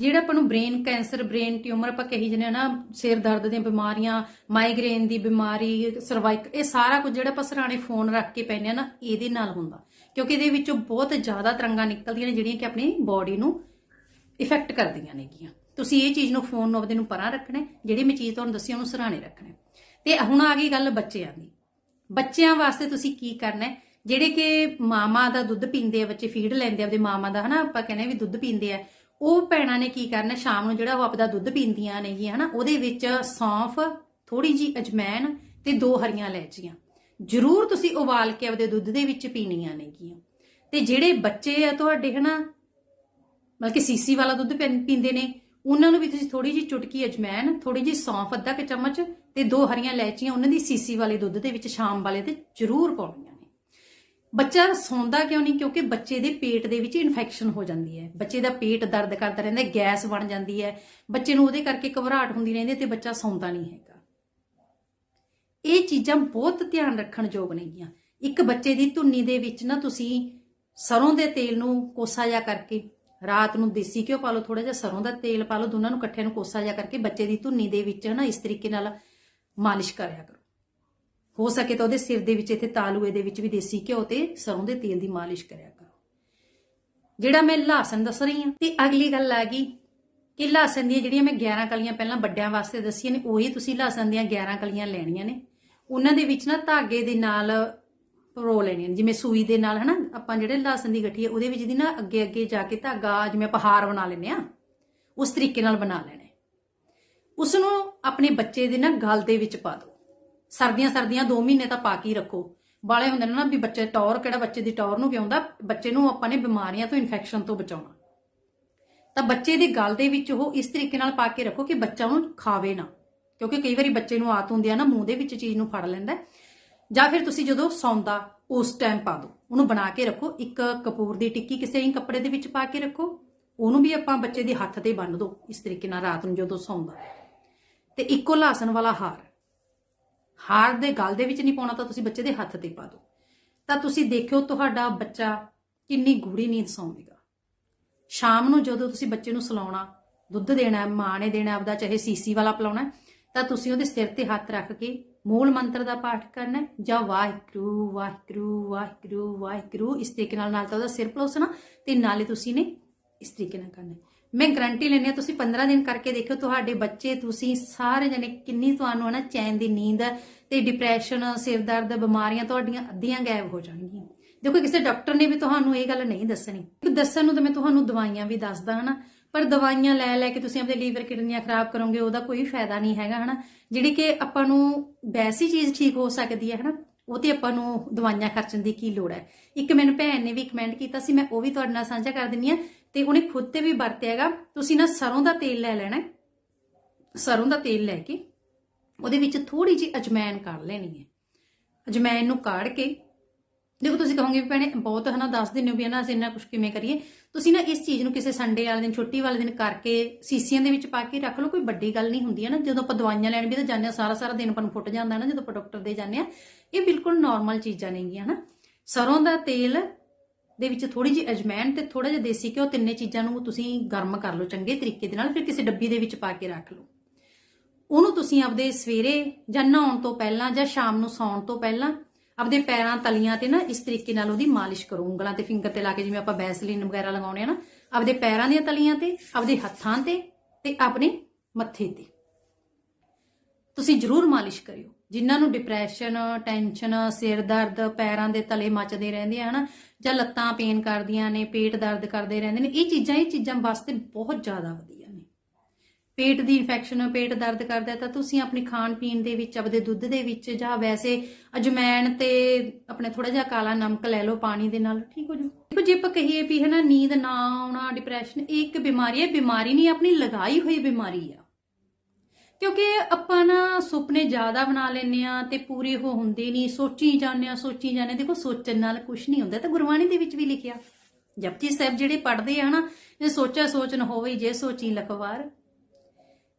ਜਿਹੜਾ ਆਪਾਂ ਨੂੰ ਬ੍ਰੇਨ ਕੈਂਸਰ ਬ੍ਰੇਨ ਟਿਊਮਰ ਆਪਾਂ ਕਹੀ ਜਨੇ ਨਾ, ਸਿਰ ਦਰਦ ਦੀਆਂ ਬਿਮਾਰੀਆਂ ਮਾਈਗ੍ਰੇਨ ਦੀ ਬਿਮਾਰੀ ਸਰਵਾਈਕ ਇਹ ਸਾਰਾ ਕੁਝ ਜਿਹੜਾ ਆਪਾਂ ਸਰਾਣੇ ਫੋਨ ਰੱਖ ਕੇ ਪੈਨੇ ਆ ਨਾ, ਇਹਦੇ ਨਾਲ ਹੁੰਦਾ। ਕਿਉਂਕਿ ਇਹਦੇ ਵਿੱਚੋਂ ਬਹੁਤ ਜ਼ਿਆਦਾ ਤਰੰਗਾਂ ਨਿਕਲਦੀਆਂ ਨੇ, ਜਿਹੜੀਆਂ ਕਿ ਆਪਣੀ ਬਾਡੀ ਨੂੰ ਇਫੈਕਟ ਕਰਦੀਆਂ ਨੇਗੀਆਂ। ਤੁਸੀਂ ਇਹ ਚੀਜ਼ ਨੂੰ ਫੋਨ ਨੂੰ ਆਪਦੇ ਨੂੰ ਪਰਾਂ ਰੱਖਣਾ ਜਿਹੜੀ ਮੈਂ ਚੀਜ਼ ਤੁਹਾਨੂੰ ਦੱਸੀ, ਉਹਨੂੰ ਸਰਾਣੇ ਰੱਖਣਾ ਹੈ। ਤੇ ਹੁਣ ਆ ਗਈ ਗੱਲ ਬੱਚਿਆਂ ਦੀ। ਬੱਚਿਆਂ ਵਾਸਤੇ ਤੁਸੀਂ ਕੀ ਕਰਨਾ ਹੈ? ਜਿਹੜੇ ਕਿ ਮਾਮਾ ਦਾ ਦੁੱਧ ਪੀਂਦੇ ਆ, ਬੱਚੇ ਫੀਡ ਲੈਂਦੇ ਆ, ਆਪਦੇ ਮਾਮਾ ਦਾ, ਹਨਾ, ਆਪਾਂ ਕਹਿੰਦੇ ਆ ਵੀ ਦੁੱਧ ਪੀਂਦੇ ਆ। ਉਹ ਭੈਣਾਂ ਨੇ ਕੀ ਕਰਨਾ, ਸ਼ਾਮ ਨੂੰ ਜਿਹੜਾ ਉਹ ਆਪਦਾ ਦੁੱਧ ਪੀਂਦੀਆਂ ਨੇਗੀਆਂ, ਹਨਾ, ਉਹਦੇ ਵਿੱਚ ਸੌਂਫ ਥੋੜੀ ਜੀ ਅਜਮੈਨ ਤੇ ਦੋ ਹਰੀਆਂ ਇਲਾਇਚੀਆਂ। ਜ਼ਰੂਰ ਤੁਸੀਂ ਉਬਾਲ ਕੇ ਆਪਦੇ ਦੁੱਧ ਦੇ ਵਿੱਚ ਪੀਣੀਆਂ ਨੇਗੀਆਂ। ਤੇ ਜਿਹੜੇ ਬੱਚੇ ਆ ਤੁਹਾਡੇ, ਹਨਾ, ਮਤਲਬ ਕਿ ਸੀਸੀ ਵਾਲਾ ਦੁੱਧ ਪੀਂ- ਪੀਂਦੇ ਨੇ, ਉਹਨਾਂ ਨੂੰ ਵੀ ਤੁਸੀਂ ਥੋੜੀ ਜਿਹੀ ਚੁਟਕੀ ਅਜਮੈਨ ਥੋੜੀ ਜਿਹੀ ਸੌਂਫ, ਅੱਧਾ ਕੁ ਚਮਚ ਤੇ ਦੋ ਹਰੀਆਂ ਇਲਾਇਚੀਆਂ ਉਹਨਾਂ ਦੀ ਸੀਸੀ ਵਾਲੇ ਦੁੱਧ ਦੇ ਵਿੱਚ ਸ਼ਾਮ ਵਾਲੇ ਤੇ ਜ਼ਰੂਰ ਪਾਉਣੀਆਂ। ਬੱਚਾ ਸੌਂਦਾ ਕਿਉਂ ਨਹੀਂ? ਕਿਉਂਕਿ ਬੱਚੇ ਦੇ ਪੇਟ ਦੇ ਵਿੱਚ ਇਨਫੈਕਸ਼ਨ ਹੋ ਜਾਂਦੀ ਹੈ। ਬੱਚੇ ਦਾ ਪੇਟ ਦਰਦ ਕਰਦਾ ਰਹਿੰਦਾ ਗੈਸ ਬਣ ਜਾਂਦੀ ਹੈ। ਬੱਚੇ ਨੂੰ ਉਹਦੇ ਕਰਕੇ ਘਬਰਾਹਟ ਹੁੰਦੀ ਰਹਿੰਦੀ ਹੈ ਤੇ ਬੱਚਾ ਸੌਂਦਾ ਨਹੀਂ ਹੈਗਾ। ਇਹ ਚੀਜ਼ਾਂ ਬਹੁਤ ਧਿਆਨ ਰੱਖਣ ਯੋਗ ਨੇਗੀਆਂ ਇੱਕ ਬੱਚੇ ਦੀ ਧੁੰਨੀ ਦੇ ਵਿੱਚ ਨਾ ਤੁਸੀਂ ਸਰੋਂ ਦੇ ਤੇਲ ਨੂੰ ਕੋਸਾ ਜਿਹਾ ਕਰਕੇ, ਰਾਤ ਨੂੰ ਦੇਸੀ ਘਿਓ ਪਾ ਲਓ ਥੋੜਾ ਜਿਹਾ ਸਰੋਂ ਦਾ ਤੇਲ ਪਾ ਲਓ, ਦੋਨਾਂ ਨੂੰ ਇਕੱਠੇ ਨੂੰ ਕੋਸਾ ਜਿਹਾ ਕਰਕੇ ਬੱਚੇ ਦੀ ਧੁੰਨੀ ਦੇ ਵਿੱਚ ਨਾ ਇਸ ਤਰੀਕੇ ਨਾਲ ਮਾਲਿਸ਼ ਕਰਿਆ ਕਰੋ। ਹੋ ਸਕੇ ਤਾਂ ਉਹਦੇ ਸਿਰ ਦੇ ਵਿੱਚ, ਇੱਥੇ ਤਾਲੂਏ ਦੇ ਵਿੱਚ ਵੀ ਦੇਸੀ ਘਿਓ ਤੇ ਸਰੋਂ ਦੇ ਤੇਲ ਦੀ ਮਾਲਿਸ਼ ਕਰਿਆ ਕਰੋ। ਜਿਹੜਾ ਮੈਂ ਲਹਸਨ ਦੱਸ ਰਹੀ ਹਾਂ, ਤੇ ਅਗਲੀ ਗੱਲ ਆ ਗਈ ਕਿ ਲਹਸਨ ਦੀਆਂ ਜਿਹੜੀਆਂ ਮੈਂ 11 ਕਲੀਆਂ ਪਹਿਲਾਂ ਵੱਡਿਆਂ ਵਾਸਤੇ ਦੱਸੀਆਂ ਨੇ, ਉਹੀ ਤੁਸੀਂ ਲਹਸਨ ਦੀਆਂ 11 ਕਲੀਆਂ ਲੈਣੀਆਂ ਨੇ। ਉਹਨਾਂ ਦੇ ਵਿੱਚ ਨਾ ਧਾਗੇ ਦੇ ਨਾਲ ਰੋ ਲੈਣੀਆਂ ਨੇ, ਜਿਵੇਂ ਸੂਈ ਦੇ ਨਾਲ, ਹਨਾ? ਆਪਾਂ ਜਿਹੜੇ ਲਹਸਨ ਦੀ ਗੱਠੀ ਹੈ ਉਹਦੇ ਵਿੱਚ ਦੀ ਨਾ ਅੱਗੇ ਅੱਗੇ ਜਾ ਕੇ ਧਾਗਾ, ਜਿਵੇਂ ਆਪਾਂ ਹਾਰ ਬਣਾ ਲੈਂਦੇ ਆ, ਉਸ ਤਰੀਕੇ ਨਾਲ ਬਣਾ ਲੈਣਾ। ਹੈ। ਉਸ ਨੂੰ ਆਪਣੇ ਬੱਚੇ ਦੇ ਨਾ ਗਲ ਦੇ ਵਿੱਚ ਪਾ ਦਿਓ। ਸਰਦੀਆਂ ਸਰਦੀਆਂ 2 ਮਹੀਨੇ ਤਾਂ ਪਾ ਕੇ ਹੀ ਰੱਖੋ। ਬਾਲੇ ਹੁੰਦੇ ਨੇ ਨਾ ਵੀ ਬੱਚੇ ਟੌਰ, ਕਿਹੜਾ ਬੱਚੇ ਦੀ ਟੌਰ ਨੂੰ ਕਿਉਂਦਾ ਬੱਚੇ ਨੂੰ ਆਪਾਂ ਨੇ ਬਿਮਾਰੀਆਂ ਤੋਂ ਇਨਫੈਕਸ਼ਨ ਤੋਂ ਬਚਾਉਣਾ। ਤਾਂ ਬੱਚੇ ਦੀ ਗੱਲ ਦੇ ਵਿੱਚ ਉਹ ਇਸ ਤਰੀਕੇ ਨਾਲ ਪਾ ਕੇ ਰੱਖੋ ਕਿ ਬੱਚਾ ਉਹਨੂੰ ਖਾਵੇ ਨਾ। ਕਿਉਂਕਿ ਕਈ ਵਾਰੀ ਬੱਚੇ ਨੂੰ ਆਤ ਹੁੰਦੀ ਆ ਨਾ, ਮੂੰਹ ਦੇ ਵਿੱਚ ਚੀਜ਼ ਨੂੰ ਫੜ ਲੈਂਦਾ ਜਾਂ ਫਿਰ ਤੁਸੀਂ ਜਦੋਂ ਸੌਂਦਾ, ਉਸ ਟਾਈਮ ਪਾ ਦਿਓ। ਉਹਨੂੰ ਬਣਾ ਕੇ ਰੱਖੋ, ਇੱਕ ਕਪੂਰ ਦੀ ਟਿੱਕੀ ਕਿਸੇ ਹੀ ਕੱਪੜੇ ਦੇ ਵਿੱਚ ਪਾ ਕੇ ਰੱਖੋ। ਉਹਨੂੰ ਵੀ ਆਪਾਂ ਬੱਚੇ ਦੇ ਹੱਥ ਤੇ ਬੰਨ ਦਿਓ, ਇਸ ਤਰੀਕੇ ਨਾਲ ਰਾਤ ਨੂੰ ਜਦੋਂ ਸੌਂਦਾ। ਤੇ ਇੱਕੋ ਲਾਸਨ ਵਾਲਾ ਹਾਰ। ਹਾਰ ਦੇ ਗਲ ਦੇ ਵਿੱਚ ਨਹੀਂ ਪਾਉਣਾ ਤਾਂ ਤੁਸੀਂ ਬੱਚੇ ਦੇ ਹੱਥ ਤੇ ਪਾ ਦਿਓ। ਤਾਂ ਤੁਸੀਂ ਦੇਖਿਓ ਤੁਹਾਡਾ ਬੱਚਾ ਕਿੰਨੀ ਗੂੜੀ ਨੀਂਦ ਸੌਂਵੇਗਾ। ਸ਼ਾਮ ਨੂੰ ਜਦੋਂ ਤੁਸੀਂ ਬੱਚੇ ਨੂੰ ਸੁਲਾਉਣਾ ਦੁੱਧ ਦੇਣਾ ਹੈ, ਮਾਂ ਨੇ ਦੇਣਾ ਆਪਦਾ ਚਾਹੇ ਸੀਸੀ ਵਾਲਾ ਪਿਲਾਉਣਾ ਤਾਂ ਤੁਸੀਂ ਉਹਦੇ ਸਿਰ ਤੇ ਹੱਥ ਰੱਖ ਕੇ ਮੂਲ ਮੰਤਰ ਦਾ ਪਾਠ ਕਰਨਾ ਜਾਂ ਵਾਹਿਗੁਰੂ ਵਾਹਿਗੁਰੂ ਵਾਹਿਗੁਰੂ ਵਾਹਿਗੁਰੂ ਇਸ ਤਰੀਕੇ ਨਾਲ ਨਾਲ ਤਾਂ ਉਹਦਾ ਸਿਰ ਪਲੋਸਣਾ ਤੇ ਨਾਲੇ ਤੁਸੀਂ ਨੇ ਇਸ ਤਰੀਕੇ ਨਾਲ ਕਰਨਾ ਮੈਂ ਗਰੰਟੀ ਲੈਂਦੀ ਹਾਂ, ਤੁਸੀਂ 15 ਦਿਨ ਕਰਕੇ ਦੇਖਿਓ ਤੁਹਾਡੇ ਬੱਚੇ, ਤੁਸੀਂ ਸਾਰੇ ਜਣੇ ਕਿੰਨੀ ਤੁਹਾਨੂੰ ਹੈ ਚੈਨ ਦੀ ਨੀਂਦ ਤੇ ਡਿਪਰੈਸ਼ਨ ਸਿਰ ਦਰਦ, ਬਿਮਾਰੀਆਂ ਤੁਹਾਡੀਆਂ ਅੱਧੀਆਂ ਗਾਇਬ ਹੋ ਜਾਣਗੀਆਂ। ਦੇਖੋ, ਕਿਸੇ ਡਾਕਟਰ ਨੇ ਵੀ ਤੁਹਾਨੂੰ ਇਹ ਗੱਲ ਨਹੀਂ ਦੱਸਣੀ। ਦੱਸਣ ਨੂੰ ਤਾਂ ਮੈਂ ਤੁਹਾਨੂੰ ਦਵਾਈਆਂ ਵੀ ਦੱਸਦਾ ਹਨਾ, ਪਰ ਦਵਾਈਆਂ ਲੈ ਲੈ ਕੇ ਤੁਸੀਂ ਆਪਣੇ ਲੀਵਰ ਕਿਡਨੀਆਂ ਖਰਾਬ ਕਰੋਗੇ, ਉਹਦਾ ਕੋਈ ਫਾਇਦਾ ਨਹੀਂ ਹੈਗਾ ਹਨਾ। ਜਿਹੜੀ ਕਿ ਆਪਾਂ ਨੂੰ ਵੈਸੀ ਚੀਜ਼ ਠੀਕ ਹੋ ਸਕਦੀ ਹੈ ਹਨਾ ਉਹ ਤੇ ਆਪਾਂ ਨੂੰ ਦਵਾਈਆਂ ਖਰਚਣ ਦੀ ਕੀ ਲੋੜ ਹੈ। ਇੱਕ ਮੈਨੂੰ ਭੈਣ ਨੇ ਵੀ ਕਮੈਂਟ ਕੀਤਾ ਸੀ, ਮੈਂ ਉਹ ਵੀ ਤੁਹਾਡੇ ਨਾਲ ਸਾਂਝਾ ਕਰ ਦਿੰਨੀ ਆ ਤੇ ਉਹਨੇ ਖੁਦ ਤੇ ਵੀ ਵਰਤਿਆ ਹੈਗਾ। ਤੁਸੀਂ ਨਾ ਸਰੋਂ ਦਾ ਤੇਲ ਲੈ ਲੈਣਾ ਹੈ। ਸਰੋਂ ਦਾ ਤੇਲ ਲੈ ਕੇ ਉਹਦੇ ਵਿੱਚ ਥੋੜੀ ਜਿਹੀ ਅਜਮੈਨ ਕੱਢ ਲੈਣੀ ਹੈ। ਅਜਮੈਨ ਨੂੰ ਕਾੜ ਕੇ ਦੇਖੋ ਤੁਸੀਂ ਕਹੋਗੇ ਵੀ ਭੈਣੇ ਬਹੁਤ ਹਨਾ, ਦੱਸ ਦਿੰਦੇ ਹੋ ਵੀ ਹਨਾ, ਅਸੀਂ ਇੰਨਾ ਕੁਝ ਕਿਵੇਂ ਕਰੀਏ। ਤੁਸੀਂ ਨਾ ਇਸ ਚੀਜ਼ ਨੂੰ ਕਿਸੇ ਸੰਡੇ ਵਾਲੇ ਦਿਨ, ਛੁੱਟੀ ਵਾਲੇ ਦਿਨ ਕਰਕੇ ਸੀਸੀਆਂ ਦੇ ਵਿੱਚ ਪਾ ਕੇ ਰੱਖ ਲਓ, ਕੋਈ ਵੱਡੀ ਗੱਲ ਨਹੀਂ ਹੁੰਦੀ ਹੈ ਨਾ ਜਦੋਂ ਆਪਾਂ ਦਵਾਈਆਂ ਲੈਣ ਵੀ ਤਾਂ ਜਾਂਦੇ ਹਾਂ, ਸਾਰਾ ਸਾਰਾ ਦਿਨ ਆਪਾਂ ਨੂੰ ਫੁੱਟ ਜਾਂਦਾ ਹੈ ਨਾ ਜਦੋਂ ਆਪਾਂ ਡਾਕਟਰ ਦੇ ਜਾਂਦੇ ਆ ਇਹ ਬਿਲਕੁਲ ਨਾਰਮਲ ਚੀਜ਼ਾਂ ਨੇਗੀਆਂ ਹਨਾ। ਸਰੋਂ ਦਾ ਤੇਲ ਦੇ ਵਿੱਚ ਥੋੜੀ ਜਿਹੀ ਅਜਮੈਨ ਤੇ ਥੋੜਾ ਜਿਹਾ ਦੇਸੀ ਘਿਓ, ਤਿੰਨੇ ਚੀਜ਼ਾਂ ਨੂੰ ਤੁਸੀਂ ਗਰਮ ਕਰ ਲਓ ਚੰਗੇ ਤਰੀਕੇ ਦੇ ਨਾਲ, ਫਿਰ ਕਿਸੇ ਡੱਬੀ ਦੇ ਵਿੱਚ ਪਾ ਕੇ ਰੱਖ ਲਓ। ਉਹਨੂੰ ਤੁਸੀਂ ਆਪਦੇ ਸਵੇਰੇ ਜਾਂ ਨਹਾਉਣ ਤੋਂ ਪਹਿਲਾਂ ਜਾਂ ਸ਼ਾਮ ਨੂੰ ਸੌਣ ਤੋਂ ਪਹਿਲਾਂ ਆਪਦੇ ਪੈਰਾਂ, ਤਲੀਆਂ ਤੇ ਨਾ ਇਸ ਤਰੀਕੇ ਨਾਲ ਉਹਦੀ ਮਾਲਿਸ਼ ਕਰੋ। ਉਂਗਲਾਂ ਤੇ ਫਿੰਗਰ ਤੇ ਲਾ ਕੇ ਜਿਵੇਂ ਆਪਾਂ ਬੈਸਲੀਨ ਵਗੈਰਾ ਲਗਾਉਣੇ ਆ ਨਾ, ਆਪਦੇ ਪੈਰਾਂ ਦੀਆਂ ਤਲੀਆਂ ਤੇ, ਆਪਦੇ ਹੱਥਾਂ ਤੇ ਤੇ ਆਪਣੇ ਮੱਥੇ ਤੇ। ਤੁਸੀਂ ਜ਼ਰੂਰ ਮਾਲਿਸ਼ ਕਰਿਓ। ਜਿਨ੍ਹਾਂ ਨੂੰ ਡਿਪਰੈਸ਼ਨ ਟੈਨਸ਼ਨ ਸਿਰ ਦਰਦ, ਪੈਰਾਂ ਦੇ ਤਲੇ ਮੱਚਦੇ ਰਹਿੰਦੇ ਆ ਹਨਾ ਜਾਂ ਲੱਤਾਂ ਪੇਨ ਕਰਦੀਆਂ ਨੇ, ਪੇਟ ਦਰਦ ਕਰਦੇ ਰਹਿੰਦੇ ਨੇ, ਇਹ ਚੀਜ਼ਾਂ ਇਹ ਚੀਜ਼ਾਂ ਵਾਸਤੇ ਬਹੁਤ ਜ਼ਿਆਦਾ ਵਧੀਆ। ਪੇਟ ਦੀ ਇਨਫੈਕਸ਼ਨ ਪੇਟ ਦਰਦ ਕਰਦਾ ਤਾਂ ਤੁਸੀਂ ਆਪਣੇ ਖਾਣ ਪੀਣ ਦੇ ਵਿੱਚ, ਆਪਦੇ ਦੁੱਧ ਦੇ ਵਿੱਚ ਜਾਂ ਵੈਸੇ ਅਜਮੈਨ ਤੇ ਆਪਣੇ ਥੋੜਾ ਜਿਹਾ ਕਾਲਾ ਨਮਕ ਲੈ ਲਓ ਪਾਣੀ ਦੇ ਨਾਲ, ਠੀਕ ਹੋ ਜੂ ਦੇਖੋ ਜੇ ਆਪਾਂ ਕਹੀਏ ਵੀ ਹਨਾ ਨੀਂਦ ਨਾ ਆਉਣਾ ਡਿਪਰੈਸ਼ਨ ਇਹ ਇੱਕ ਬਿਮਾਰੀ ਹੈ, ਬਿਮਾਰੀ ਨਹੀਂ, ਆਪਣੀ ਲਗਾਈ ਹੋਈ ਬਿਮਾਰੀ ਆ। ਕਿਉਂਕਿ ਆਪਾਂ ਨਾ ਸੁਪਨੇ ਜ਼ਿਆਦਾ ਬਣਾ ਲੈਂਦੇ ਆ ਤੇ ਪੂਰੇ ਉਹ ਹੁੰਦੇ ਨਹੀਂ, ਸੋਚੀ ਜਾਂਦੇ ਆ ਸੋਚੀ ਜਾਂਦੇ ਆ। ਦੇਖੋ ਸੋਚਣ ਨਾਲ ਕੁਝ ਨਹੀਂ ਹੁੰਦਾ ਤਾਂ ਗੁਰਬਾਣੀ ਦੇ ਵਿੱਚ ਵੀ ਲਿਖਿਆ। ਜਪਜੀ ਸਾਹਿਬ ਜਿਹੜੇ ਪੜ੍ਹਦੇ ਆ ਹਨਾ ਇਹ ਸੋਚਿਆ ਸੋਚ ਨਾ ਹੋਵੇ, ਜੇ ਸੋਚੀ ਲਖਵਾਰ।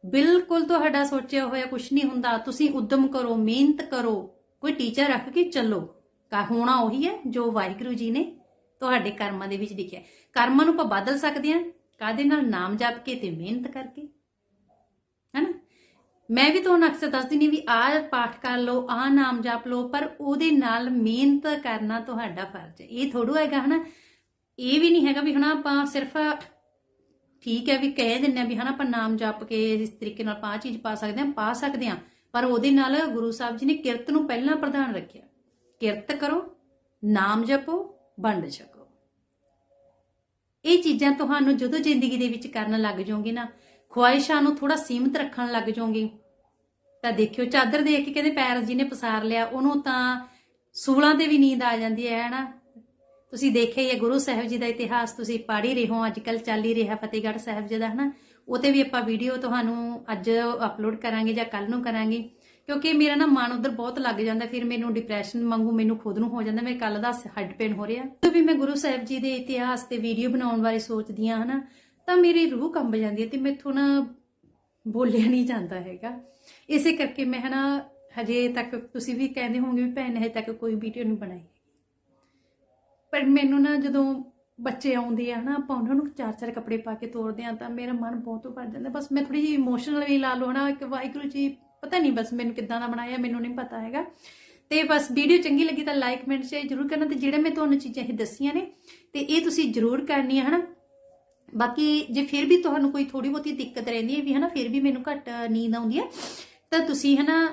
ਬਿਲਕੁਲ ਤੁਹਾਡਾ ਸੋਚਿਆ ਹੋਇਆ ਕੁਝ ਨਹੀਂ ਹੁੰਦਾ। ਤੁਸੀਂ ਉਦਮ ਕਰੋ, ਮਿਹਨਤ ਕਰੋ। ਕੋਈ ਟੀਚਰ ਰੱਖ ਕੇ ਚੱਲੋ। ਕਾ ਹੋਣਾ ਉਹੀ ਹੈ ਜੋ ਵਾਹਿਗੁਰੂ ਜੀ ਨੇ ਤੁਹਾਡੇ ਕਰਮਾਂ ਦੇ ਵਿੱਚ ਲਿਖਿਆ। ਕਰਮਾਂ ਨੂੰ ਆਪਾਂ ਬਦਲ ਸਕਦੇ ਹਾਂ ਕਾਦੇ ਨਾਲ? ਨਾਮ ਜਪ ਕੇ ਤੇ ਮਿਹਨਤ ਕਰਕੇ। ਹੈਨਾ? ਮੈਂ ਵੀ ਤੁਹਾਨੂੰ ਅਕਸਰ ਦੱਸਦੀ ਨਹੀਂ ਵੀ ਆਹ ਪਾਠ ਕਰ ਲਓ, ਆਹ ਨਾਮ ਜਪ ਲਓ, ਪਰ ਉਹਦੇ ਨਾਲ ਮਿਹਨਤ ਕਰਨਾ ਤੁਹਾਡਾ ਫਰਜ਼ ਹੈ। ਇਹ ਥੋੜੂ ਹੈਗਾ, ਹਨਾ? ਇਹ ਵੀ ਨਹੀਂ ਹੈਗਾ ਵੀ ਹਨਾ ਆਪਾਂ ਸਿਰਫ ਠੀਕ ਹੈ ਵੀ ਕਹਿ ਦਿੰਨੇ ਆ ਵੀ ਹਨਾ ਆਪਾਂ ਨਾਮ ਜਪ ਕੇ ਇਸ ਤਰੀਕੇ ਨਾਲ ਪਾ ਚੀਜ਼ ਪਾ ਸਕਦੇ ਹਾਂ, ਪਾ ਸਕਦੇ ਹਾਂ। ਪਰ ਉਹਦੇ ਨਾਲ ਗੁਰੂ ਸਾਹਿਬ ਜੀ ਨੇ ਕਿਰਤ ਨੂੰ ਪਹਿਲਾਂ ਪ੍ਰਧਾਨ ਰੱਖਿਆ। ਕਿਰਤ ਕਰੋ, ਨਾਮ ਜਪੋ, ਵੰਡ ਛਕੋ ਇਹ ਚੀਜ਼ਾਂ ਤੁਹਾਨੂੰ ਜਦੋਂ ਜ਼ਿੰਦਗੀ ਦੇ ਵਿੱਚ ਕਰਨ ਲੱਗ ਜਾਓਗੇ ਨਾ, ਖੁਆਇਸ਼ਾਂ ਨੂੰ ਥੋੜਾ ਸੀਮਤ ਰੱਖਣ ਲੱਗ ਜਾਓਗੇ। ਤਾਂ ਦੇਖਿਓ, ਚਾਦਰ ਦੇਖ ਕੇ ਕਹਿੰਦੇ ਪੈਰ ਨੇ ਪਸਾਰ ਲਿਆ, ਉਹਨੂੰ ਤਾਂ ਸੂਲਾਂ ਤੇ ਵੀ ਨੀਂਦ ਆ ਜਾਂਦੀ ਹੈ ਹਨਾ ਤੁਸੀਂ ਦੇਖਿਆ ਹੀ ਹੈ ਗੁਰੂ ਸਾਹਿਬ ਜੀ ਦਾ ਇਤਿਹਾਸ, ਤੁਸੀਂ ਪੜ੍ਹ ਹੀ ਰਹੇ ਹੋ ਅੱਜ ਕੱਲ ਚੱਲ ਹੀ ਰਿਹਾ ਫਤਿਹਗੜ੍ਹ ਸਾਹਿਬ ਜੀ ਦਾ, ਹਨਾ? ਉਹ ਤੇ ਵੀ ਆਪਾਂ ਵੀਡੀਓ ਤੁਹਾਨੂੰ ਅੱਜ ਅਪਲੋਡ ਕਰਾਂਗੇ ਜਾਂ ਕੱਲ ਨੂੰ ਕਰਾਂਗੇ। ਕਿਉਂਕਿ ਮੇਰਾ ਨਾ ਮਨ ਉਧਰ ਬਹੁਤ ਲੱਗ ਜਾਂਦਾ, ਫਿਰ ਮੈਨੂੰ ਡਿਪਰੈਸ਼ਨ ਵਾਂਗੂ ਮੈਨੂੰ ਖੁਦ ਨੂੰ ਹੋ ਜਾਂਦਾ, ਮੈਂ ਕੱਲ ਦਾ ਹੱਡ ਪੇਨ ਹੋ ਰਿਹਾ। ਜਦੋਂ ਵੀ ਮੈਂ ਗੁਰੂ ਸਾਹਿਬ ਜੀ ਦੇ ਇਤਿਹਾਸ ਤੇ ਵੀਡੀਓ ਬਣਾਉਣ ਬਾਰੇ ਸੋਚਦੀ ਹਾਂ, ਹਨਾ, ਤਾਂ ਮੇਰੀ ਰੂਹ ਕੰਬ ਜਾਂਦੀ ਹੈ ਤੇ ਮੈਥੋਂ ਨਾ ਬੋਲਿਆ ਨਹੀਂ ਜਾਂਦਾ ਹੈਗਾ। ਇਸੇ ਕਰਕੇ ਮੈਂ, ਹਨਾ, ਹਜੇ ਤੱਕ ਤੁਸੀਂ ਵੀ ਕਹਿੰਦੇ ਹੋਵੋਗੇ ਵੀ ਭੈਣ ਨੇ ਹਜੇ ਤੱਕ ਕੋਈ ਵੀਡੀਓ ਨਹੀਂ ਬਣਾਈ। ਪਰ ਮੈਨੂੰ ਨਾ ਜਦੋਂ ਬੱਚੇ ਆਉਂਦੇ ਆ ਨਾ, ਆਪਾਂ ਉਹਨਾਂ ਨੂੰ ਚਾਰ ਚਾਰ ਕੱਪੜੇ ਪਾ ਕੇ ਤੋਰਦੇ ਆ ਤਾਂ ਮੇਰਾ ਮਨ ਬਹੁਤ ਭਰ ਜਾਂਦਾ। ਬਸ ਮੈਂ ਥੋੜੀ ਜਿਹੀ ਇਮੋਸ਼ਨਲ ਵੀ ਲਾ ਲਓ ਨਾ ਇੱਕ ਵਾਹਿਗੁਰੂ ਜੀ, ਪਤਾ ਨਹੀਂ ਬਸ ਮੈਨੂੰ ਕਿੱਦਾਂ ਦਾ ਬਣਾਇਆ, ਮੈਨੂੰ ਨਹੀਂ ਪਤਾ ਹੈਗਾ। ਤੇ ਬਸ ਵੀਡੀਓ ਚੰਗੀ ਲੱਗੀ ਤਾਂ ਲਾਈਕ ਕਮੈਂਟ ਸ਼ੇਅਰ ਜਰੂਰ ਕਰਨਾ ਤੇ ਜਿਹੜੇ ਮੈਂ ਤੁਹਾਨੂੰ ਚੀਜ਼ਾਂ ਇਹ ਦੱਸੀਆਂ ਨੇ, ਤੇ ਇਹ ਤੁਸੀਂ ਜਰੂਰ ਕਰਨੀਆਂ ਹਨਾ। ਬਾਕੀ ਜੇ ਫਿਰ ਵੀ ਤੁਹਾਨੂੰ ਕੋਈ ਥੋੜੀ ਬਹੁਤੀ ਦਿੱਕਤ ਰਹਿੰਦੀ ਹੈ ਵੀ ਹਨਾ, ਫਿਰ ਵੀ ਮੈਨੂੰ ਘੱਟ ਨੀਂਦ ਆਉਂਦੀ ਹੈ, ਤਾਂ ਤੁਸੀਂ ਹਨਾ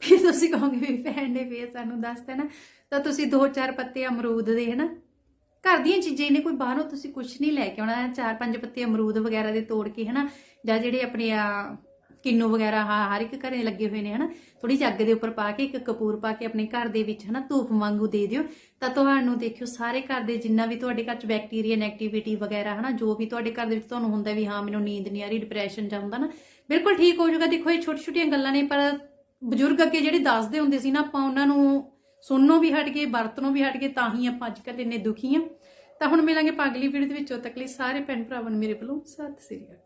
ਫਿਰ ਤੁਸੀਂ ਕਹੋਗੇ ਵੀ ਭੈਣ ਨੇ ਫੇਰ ਸਾਨੂੰ ਦੱਸਤਾ ਨਾ, ਤਾਂ ਤੁਸੀਂ ਦੋ ਚਾਰ ਪੱਤੇ ਅਮਰੂਦ ਦੇ, ਹਨਾ? ਘਰ ਦੀਆਂ ਚੀਜ਼ਾਂ ਨੇ ਕੋਈ ਬਾਹਰੋਂ ਤੁਸੀਂ ਕੁਝ ਨਹੀਂ ਲੈ ਕੇ ਆਉਣਾ ਚਾਰ ਪੰਜ ਪੱਤੇ ਅਮਰੂਦ ਵਗੈਰਾ ਦੇ ਤੋੜ ਕੇ, ਹਨਾ? ਜਾਂ ਜਿਹੜੇ ਆਪਣੇ ਆ ਕਿੰਨੂ ਵਗੈਰਾ ਹ- ਹਰ ਇੱਕ ਘਰੇ ਲੱਗੇ ਹੋਏ ਨੇ, ਹਨਾ? ਥੋੜੀ ਜਿਹੀ ਅੱਗ ਦੇ ਉੱਪਰ ਪਾ ਕੇ, ਇੱਕ ਕਪੂਰ ਪਾ ਕੇ ਆਪਣੇ ਘਰ ਦੇ ਵਿੱਚ, ਹਨਾ, ਧੂਪ ਵਾਂਗੂ ਦੇ ਦਿਓ। ਤਾਂ ਤੁਹਾਨੂੰ ਦੇਖਿਓ ਸਾਰੇ ਘਰ ਦੇ ਜਿੰਨਾ ਵੀ ਤੁਹਾਡੇ ਘਰ ਚ ਬੈਕਟੀਰੀਆ ਨੈਗੇਟਿਵਿਟੀ ਵਗੈਰਾ, ਹਨਾ, ਜੋ ਵੀ ਤੁਹਾਡੇ ਘਰ ਦੇ ਵਿੱਚ ਤੁਹਾਨੂੰ ਹੁੰਦਾ ਵੀ ਹਾਂ, ਮੈਨੂੰ ਨੀਂਦ ਨਹੀਂ ਆ ਰਹੀ ਡਿਪਰੈਸ਼ਨ ਜਾਂ ਹੁੰਦਾ ਨਾ, ਬਿਲਕੁਲ ਠੀਕ ਹੋ ਜਾਊਗਾ। ਦੇਖੋ, ਇਹ ਛੋਟੀ ਛੋਟੀਆਂ ਗੱਲਾਂ ਨੇ, ਪਰ ਬਜ਼ੁਰਗ ਅੱਗੇ ਜਿਹੜੇ ਦੱਸਦੇ ਹੁੰਦੇ ਸੀ ਨਾ, ਆਪਾਂ ਉਹਨਾਂ ਨੂੰ ਸੁਣਨੋਂ ਵੀ ਹਟ ਗਏ, ਵਰਤਨੋਂ ਵੀ ਹਟ ਗਏ, ਤਾਂ ਹੀ ਆਪਾਂ ਅੱਜ ਕੱਲ੍ਹ ਇੰਨੇ ਦੁਖੀ ਆ ਤਾਂ ਹੁਣ ਮਿਲਾਂਗੇ ਆਪਾਂ ਅਗਲੀ ਵੀਡੀਓ ਦੇ ਵਿੱਚ। ਉਦੋਂ ਤੱਕ ਲਈ ਸਾਰੇ ਭੈਣ ਭਰਾਵਾਂ ਨੂੰ ਮੇਰੇ ਵੱਲੋਂ ਸਤਿ ਸ੍ਰੀ ਅਕਾਲ।